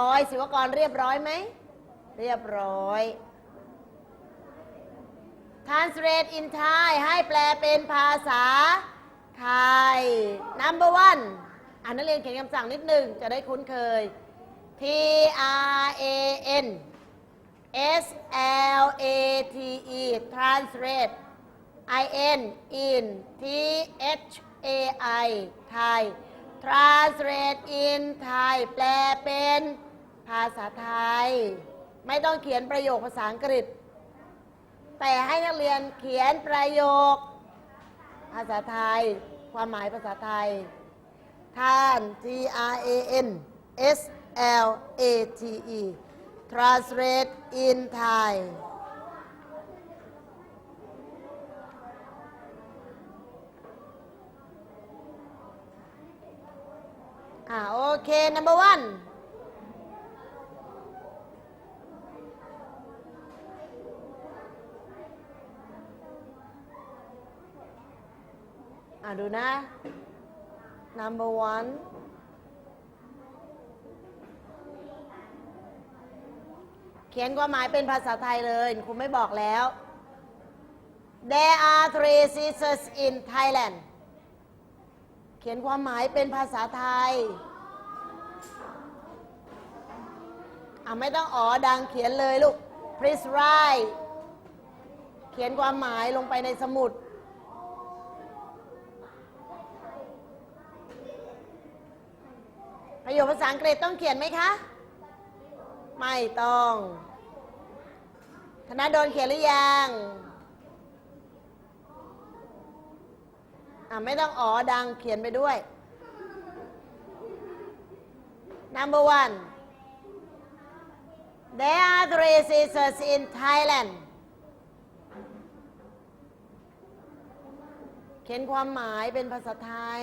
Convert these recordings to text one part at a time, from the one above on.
เรียบร้อย ศิวกรเรียบร้อยไหม เรียบร้อย translate in Thai ให้แปลเป็นภาษาไทย number one อ่านนักเรียนเขียนคำสั่งนิดหนึ่งจะได้คุ้นเคย T R A N S L A T E translate I N in T H A I ไทย translate in Thai แปลเป็น ภาษาไทย ไม่ต้องเขียนประโยคภาษาอังกฤษ แต่ให้นักเรียนเขียนประโยค ภาษาไทย ความหมายภาษาไทยท่าน T R A N S L A T E translate in Thai อ่าโอเค number one าดูนะ number one เขียนความหมายเป็นภาษาไทยเลยครูไม่บอกแล้ว There are three seasons in Thailand เขียนความหมายเป็นภาษาไทยอะไม่ต้องอ๋อดังเขียนเลยลูก please write เขียนความหมายลงไปในสมุด ประโยคภาษาอังกฤษต้องเขียนไหมคะ ไม่ต้อง ธนาโดนเขียนหรือยังอะไม่ต้องอ๋อดังเขียนไปด้วย number one there are three seasons in Thailand เขียนความหมายเป็นภาษาไทย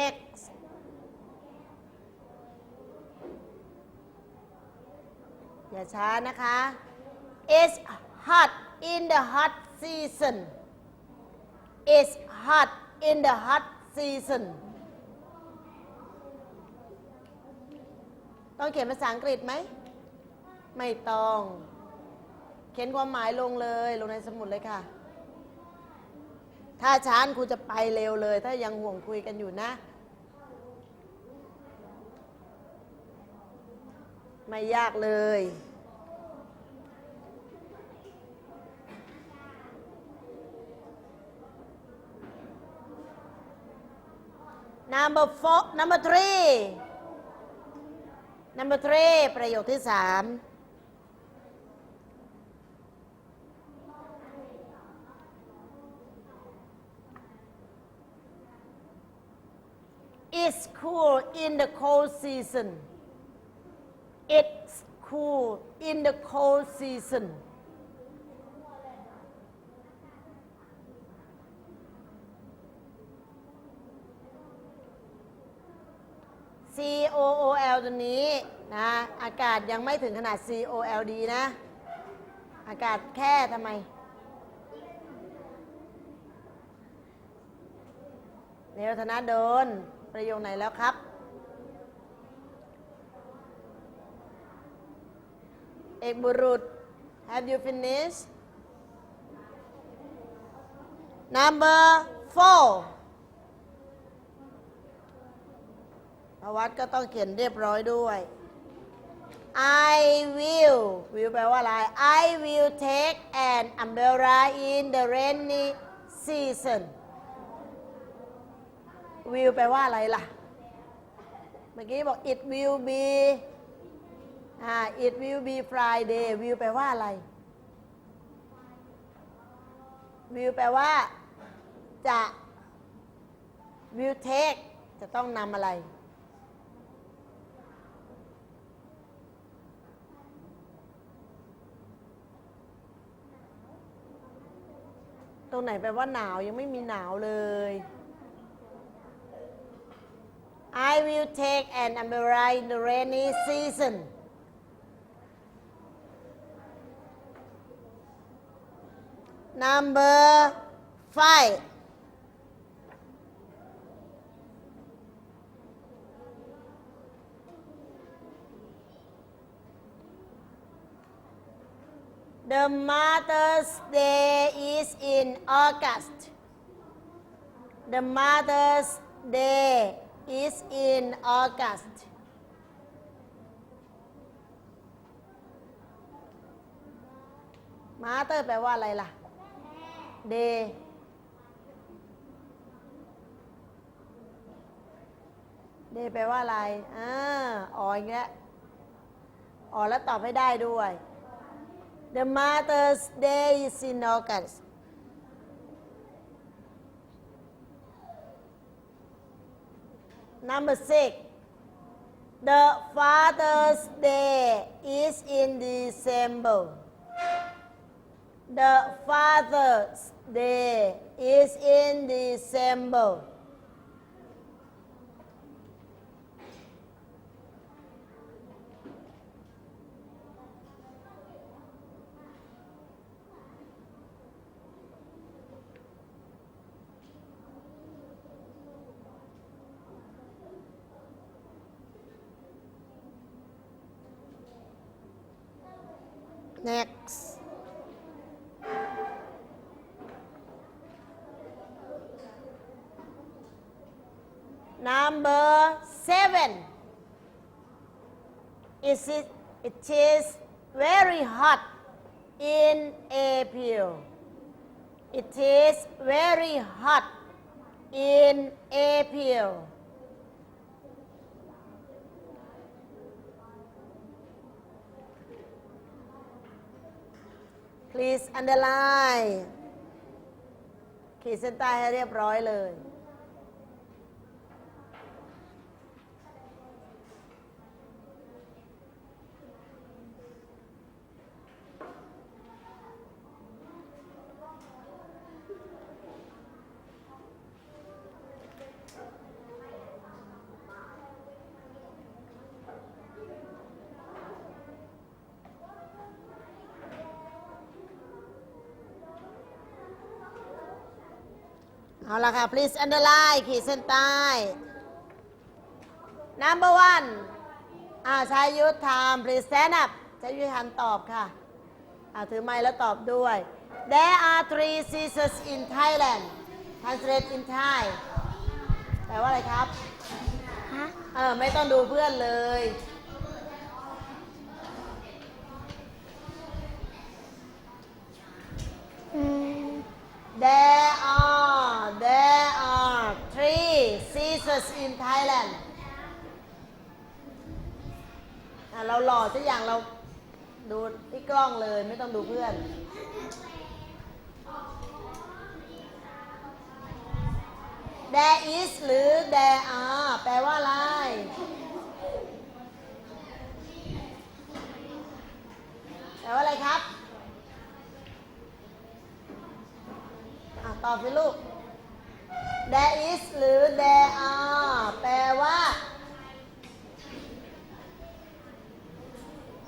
next อย่าช้านะคะ it's hot in the hot season it's hot in the hot season ต้องเขียนภาษาอังกฤษไหม ไม่ต้อง เขียนความหมายลงเลย ลงในสมุดเลยค่ะ ถ้าช้านครูจะไปเร็วเลย ถ้ายังห่วงคุยกันอยู่นะ ไม่ยากเลย number four number three number three ประโยคที่สาม It's cool in the cold season. It's cool in the cold season. C O O L ตัวนี้นะอากาศยังไม่ถึงขนาด C O L D นะ อากาศแค่ทำไมเร็วธนาโดน ประโยคไหนแล้วครับ เอกบุรุษ have you finished number four ประวัติก็ต้องเขียนเรียบร้อยด้วย I will will แปลว่าอะไร I will take an umbrella in the rainy season will แปลว่าอะไรล่ะ เมื่อกี้บอก it will be อ่า it will be Friday will แปลว่าอะไร will แปลว่า จะ will take จะต้องนำอะไร ตรงไหนแปลว่าหนาวยังไม่มีหนาวเลย I will take an umbrella in the rainy season. number five. The Mother's Day is in August. The Mother's Day is in August. Mother แปลว่าอะไรล่ะ Day เดแปลว่าอะไรอ่าอ๋ออย่างเงี้ยอ๋อแล้วตอบให้ได้ด้วย The Mother's Day is in August Number six The Father's Day is in December The Father's Day is in December Next. Is it, it is very hot in April. It is very hot in April. Please underline ขีดเส้นใต้ให้เรียบร้อยเลย เอาละค่ะ please underline ขีดเส้นใต้ number one อ่าชายยุทธทำ please stand up ชายยุทธทำตอบค่ะ อ่าถือไม้แล้วตอบด้วย there are three seasons in Thailand translate in Thai แปลว่าอะไรครับ ฮะ เออ ไม่ต้องดูเพื่อนเลย อืม There are there are three seasons in Thailand เราหล่อสักอย่างเราดูที่กล้องเลยไม่ต้องดูเพื่อน There is หรือ there are แปลว่าอะไรแปลว่าอะไรครับ อะ ตอบสิลูก there is หรือ there are แปลว่า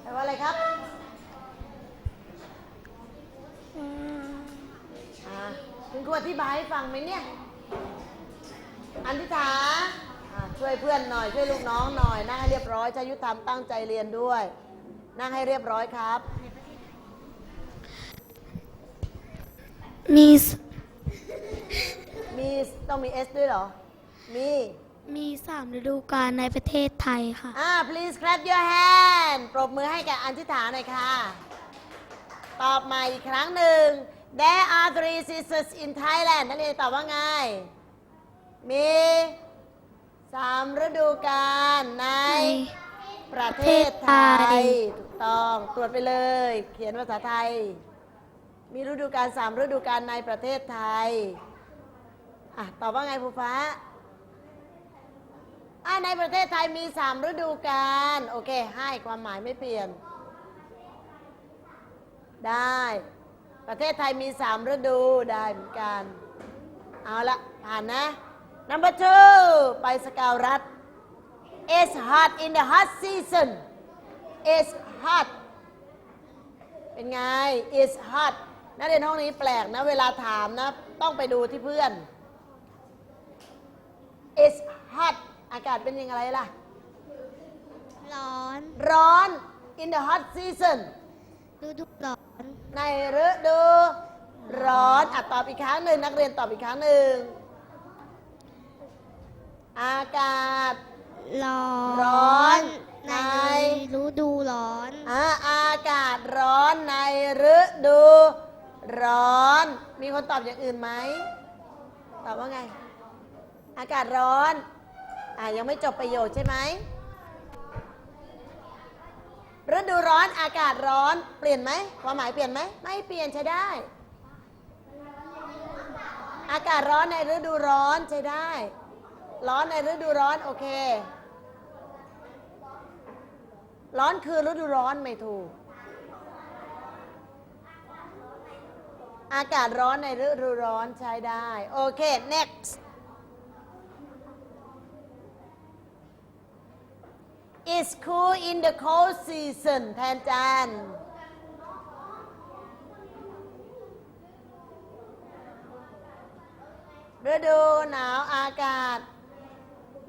แปลว่าอะไรครับอืมอะคุณครูอธิบายให้ฟังไหมเนี่ย อันทิถาช่วยเพื่อนหน่อย ช่วยลูกน้องหน่อย นั่งให้เรียบร้อยชายุทธธรรมตั้งใจเรียนด้วย นั่งให้เรียบร้อยครับมีส มีต้องมี S ด้วยเหรอ มี มีสามฤดูกาลในประเทศไทยค่ะ อ่า please clap your hand ปรบมือให้กับอันทิถาหน่อยค่ะ ตอบมาอีกครั้งหนึ่ง There are three seasons in Thailand นักเรียนตอบว่าไง มีสามฤดูกาลในประเทศไทย ถูกต้อง ตรวจไปเลย เขียนภาษาไทย มีฤดูกาลสามฤดูกาลในประเทศไทย อะตอบว่าไงภูฟ้าอ่าในประเทศไทยมีสามฤดูกาลโอเค ให้ความหมายไม่เปลี่ยน ได้ ประเทศไทยมีสามฤดูได้เหมือนกัน เอาละผ่านนะ number two ไปสกาวรัฐ it's hot in the hot season it's hot เป็นไง it's hot นักเรียนห้องนี้แปลกนะ เวลาถามนะ ต้องไปดูที่เพื่อน it's hot อากาศเป็นยังไงล่ะ ร้อน ร้อน in the hot season ฤดูร้อนรในฤดูร้อนอะตอบอีกครั้งหนึ่งนักเรียนตอบอีกครั้งหนึ่ง อากาศ ร้อน ร้อน ในในฤดูร้อน อ่าอากาศร้อนในฤดูร้อน มีคนตอบอย่างอื่นไหม ตอบว่าไง อากาศร้อน อ่ายังไม่จบประโยชน์ใช่ไหมฤดูร้อนอากาศร้อนเปลี่ยนไหมความหมายเปลี่ยนไหมไม่เปลี่ยนใช้ได้ อากาศร้อนในฤดูร้อนใช้ได้ ร้อนในฤดูร้อนโอเค ร้อนคือฤดูร้อนไม่ถูก อากาศร้อนในฤดูร้อนใช้ได้ โอเค next It's cool in the cold season แทนจาน ฤดูหนาวอากาศ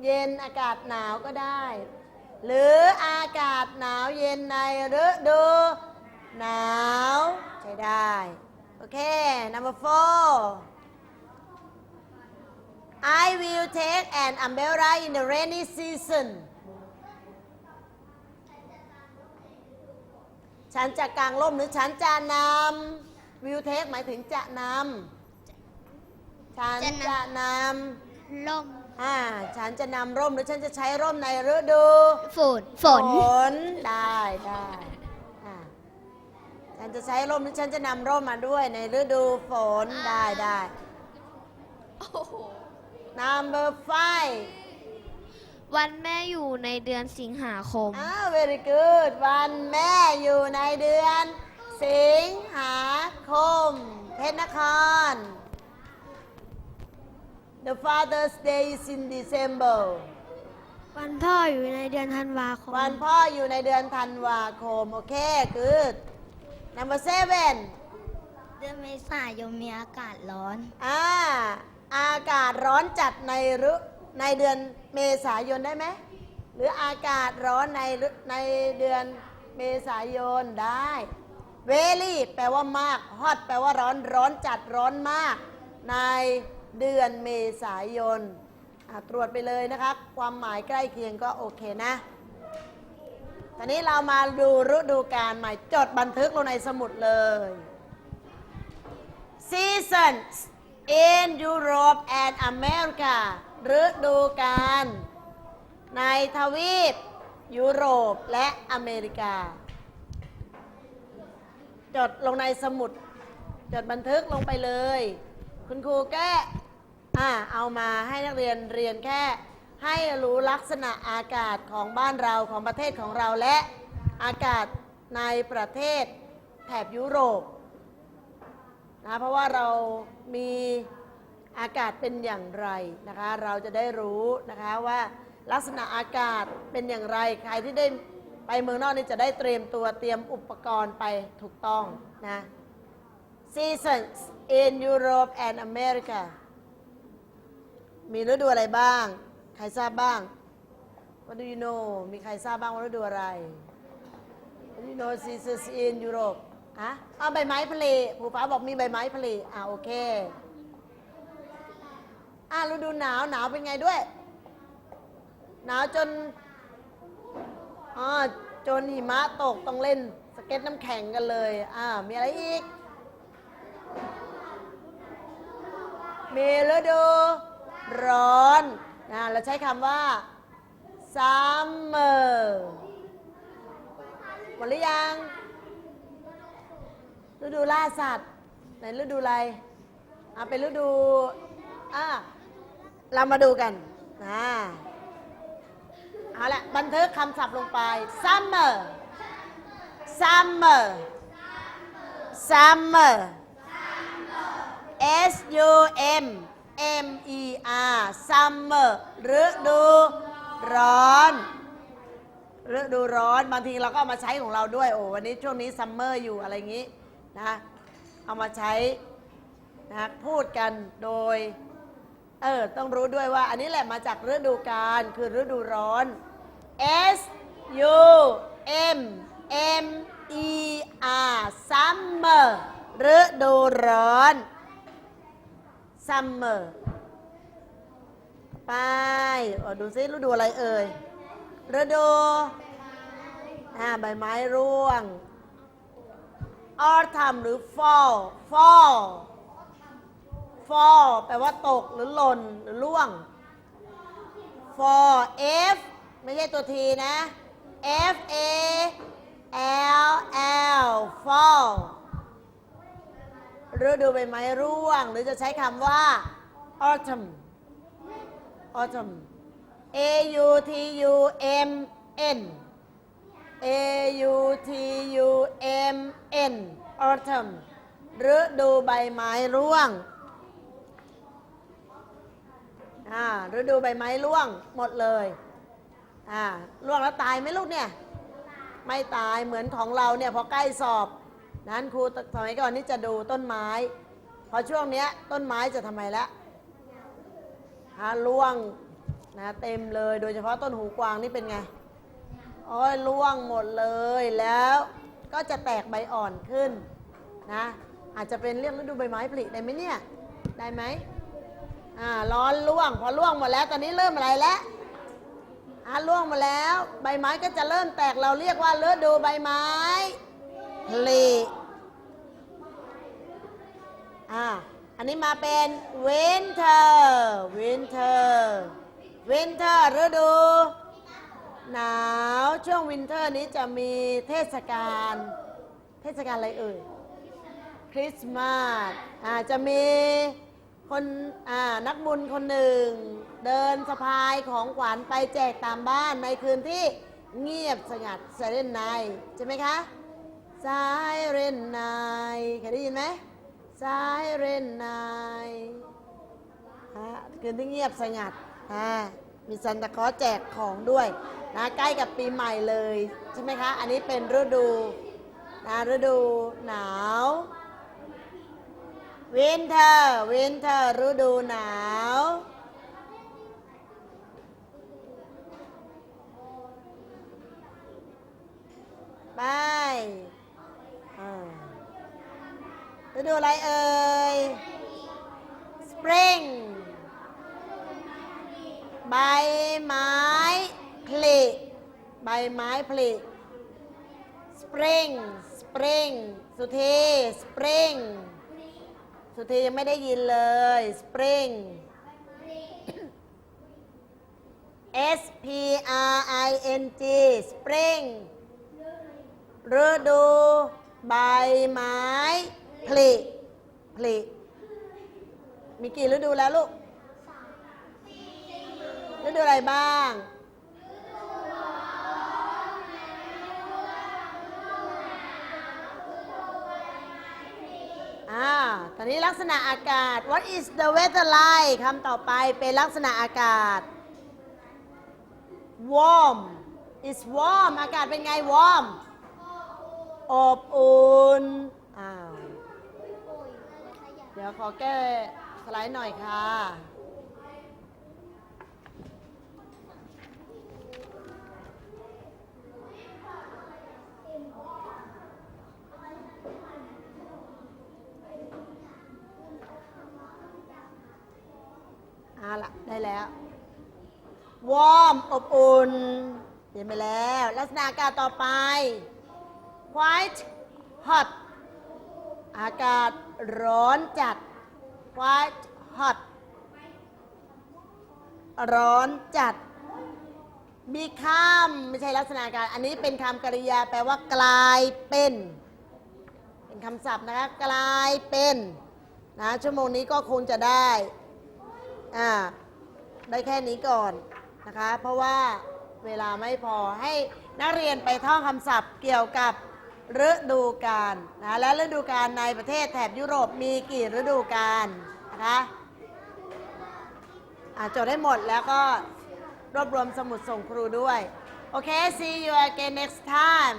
เย็นอากาศหนาวก็ได้ หรืออากาศหนาวเย็นในฤดูหนาว ใช้ได้ โอเค number four I will take an umbrella in the rainy season ฉันจะกางร่มหรือฉันจะนำ will take หมายถึงจะนำฉันจะนำจะนล่มำอ่าฉันจะนำร่มหรือฉันจะใช้ร่มในฤดู ฝนฝนฝนได้ได้อ่าฉันจะใช้ร่มหรือฉันจะนำร่มมาด้วยในฤดูฝนได้ได้ number five วันแม่อยู่ในเดือนสิงหาคม อ้าว very good วันแม่อยู่ในเดือน สิงหาคม เพชรนคร The Father's Day is in December วันพ่ออยู่ในเดือนธันวาคม วันพ่ออยู่ในเดือนธันวาคม โอเค good number seven เดือนเมษายนมีอากาศร้อน อ่า อากาศร้อนจัดในฤ ในเดือนเมษายนได้ไหมหรืออากาศร้อนในในเดือนเมษายนได้ very แปลว่ามาก hot แปลว่าร้อนร้อนจัดร้อนมาก ในเดือนเมษายนตรวจไปเลยนะคะความหมายใกล้เคียงก็โอเคนะ ตอนนี้เรามาดูฤดูกาลใหม่จดบันทึกลงในสมุดเลย Seasons in Europe and America ฤดูกาลในทวีป ยุโรปและอเมริกา จดลงในสมุด จดบันทึกลงไปเลย คุณครูแก้อ่าเอามาให้นักเรียนเรียนแค่ ให้รู้ลักษณะอากาศของบ้านเราของประเทศของเราและอากาศในประเทศแถบยุโรปนะเพราะว่าเรามี อากาศเป็นอย่างไรนะคะ เราจะได้รู้นะคะว่าลักษณะอากาศเป็นอย่างไร ใครที่ได้ไปเมืองนอกนี่จะได้เตรียมตัวเตรียมอุปกรณ์ไปถูกต้องนะ Seasons in Europe and America มีฤดูอะไรบ้าง ใครทราบบ้าง What do you know มีใครทราบบ้างว่าฤดูอะไร What do you know seasons in Europe อะเอาใบไม้ผลิผู้ฟ้าบอกมีใบไม้ผลิอ่าโอเค อ่าฤดูหนาวหนาวเป็นไงด้วย หนาวจนอ๋อจนหิมะตกต้องเล่นสเก็ตน้ำแข็งกันเลยอ่ามีอะไรอีก มีฤดูร้อนนะเราใช้คำว่า summer หมดหรือยัง ฤดูล่าสัตว์ ในฤดูอะไร อะเป็นฤดูอะ เรามาดูกันนะเอาละบันทึกคำศัพท์ลงไป summer summer summer S U M M E R summer ฤดูร้อนฤดูร้อนบางทีเราก็เอามาใช้ของเราด้วยโอ้วันนี้ช่วงนี้ซัมเมอร์อยู่อะไรอย่างนี้นะเอามาใช้นะพูดกันโดย เออ ต้องรู้ด้วยว่า อันนี้แหละมาจากฤดูกาลคือฤดูร้อน S U M M E R summer ฤดูร้อน summer ไปดูซิฤดูอะไรเอ่ยฤดูอ่าใบไม้ร่วง autumn หรือ fall fall fall แปลว่าตกหรือหล่นหรือร่วง fall F ไม่ใช่ตัวทีนะ F A L L fall ฤดูใบไม้ร่วง หรือจะใช้คำว่า autumn autumn A U T U M N A U T U M N autumn ฤดูใบไม้ร่วง อ่าฤดูใบไม้ร่วงหมดเลยอ่าร่วงแล้วตายไหมลูกเนี่ย ไม่ตายเหมือนของเราเนี่ยพอใกล้สอบ นั้นครูสมัยก่อนนี่จะดูต้นไม้ พอช่วงเนี้ยต้นไม้จะทำไมละฮะร่วงนะเต็มเลยโดยเฉพาะต้นหูกวางนี่เป็นไงโอ้ยร่วงหมดเลยแล้วก็จะแตกใบอ่อนขึ้นนะอาจจะเป็นเรื่องฤดูใบไม้ผลิได้ไหมเนี่ย ได้ไหม อ่าร้อนร่วง พอร่วงหมดแล้ว ตอนนี้เริ่มอะไรแล้วอ่าร่วงหมาแล้ว ใบไม้ก็จะเริ่มแตกเราเรียกว่าฤดูใบไม้ผลิอ่าอันนี้มาเป็น winter winter winter ฤดู หนาวช่วงวินเทอร์นี้จะมีเทศกาลเทศกาลอะไรเอ่ยคริสต์มาสอ่าจะมี คนอ่านักบุญคนหนึ่ง เดินสะพายของขวัญไปแจกตามบ้านในคืนที่เงียบสงัดไซเรนไนใช่ไหมคะไซเรนไนเคยได้ยินไหมไซเรนไนคืนที่เงียบสงัดอ่ามีซันตาคอแจกของด้วยนะใกล้กับปีใหม่เลย ใช่ไหมคะ อันนี้เป็นฤดูนะฤดูหนาว วินเทอร์วินเทอร์ฤดูหนาว ไปฤดูอะไรเอ่ย spring ใบไม้ผลิใบไม้ผลิ spring spring สุธี spring สุธียังไม่ได้ยินเลย spring S P R I N G spring ฤดูใบไม้ผลิผลิมีกี่ฤดูแล้วลูกฤดูอะไรบ้าง อ่า ตอนนี้ลักษณะอากาศ what is the weather like คำต่อไปเป็นลักษณะอากาศ warm is warm อากาศเป็นไง warm อบอุ่นอ้าว เดี๋ยวขอแก้สไลด์หน่อยค่ะ เอาละได้แล้ว ว อบอุ่นเปลี่ยนไปแล้ว ลักษณะอากาศต่อไป quite hot อากาศร้อนจัด quite hot ร้อนจัด become ไม่ใช่ลักษณะอาการ อันนี้เป็นคำกริยาแปลว่ากลายเป็น เป็นคำศัพท์นะคะกลายเป็นนะชั่วโมงนี้ก็คงจะได้อ่าได้แค่นี้ก่อน นะคะ เพราะว่าเวลาไม่พอให้นักเรียนไปท่องคำศัพท์เกี่ยวกับฤดูกาลนะและฤดูกาลในประเทศแถบยุโรปมีกี่ฤดูกาลนะคะอาจดได้หมดแล้วก็รวบรวมสมุดส่งครูด้วย โอเค see you again next time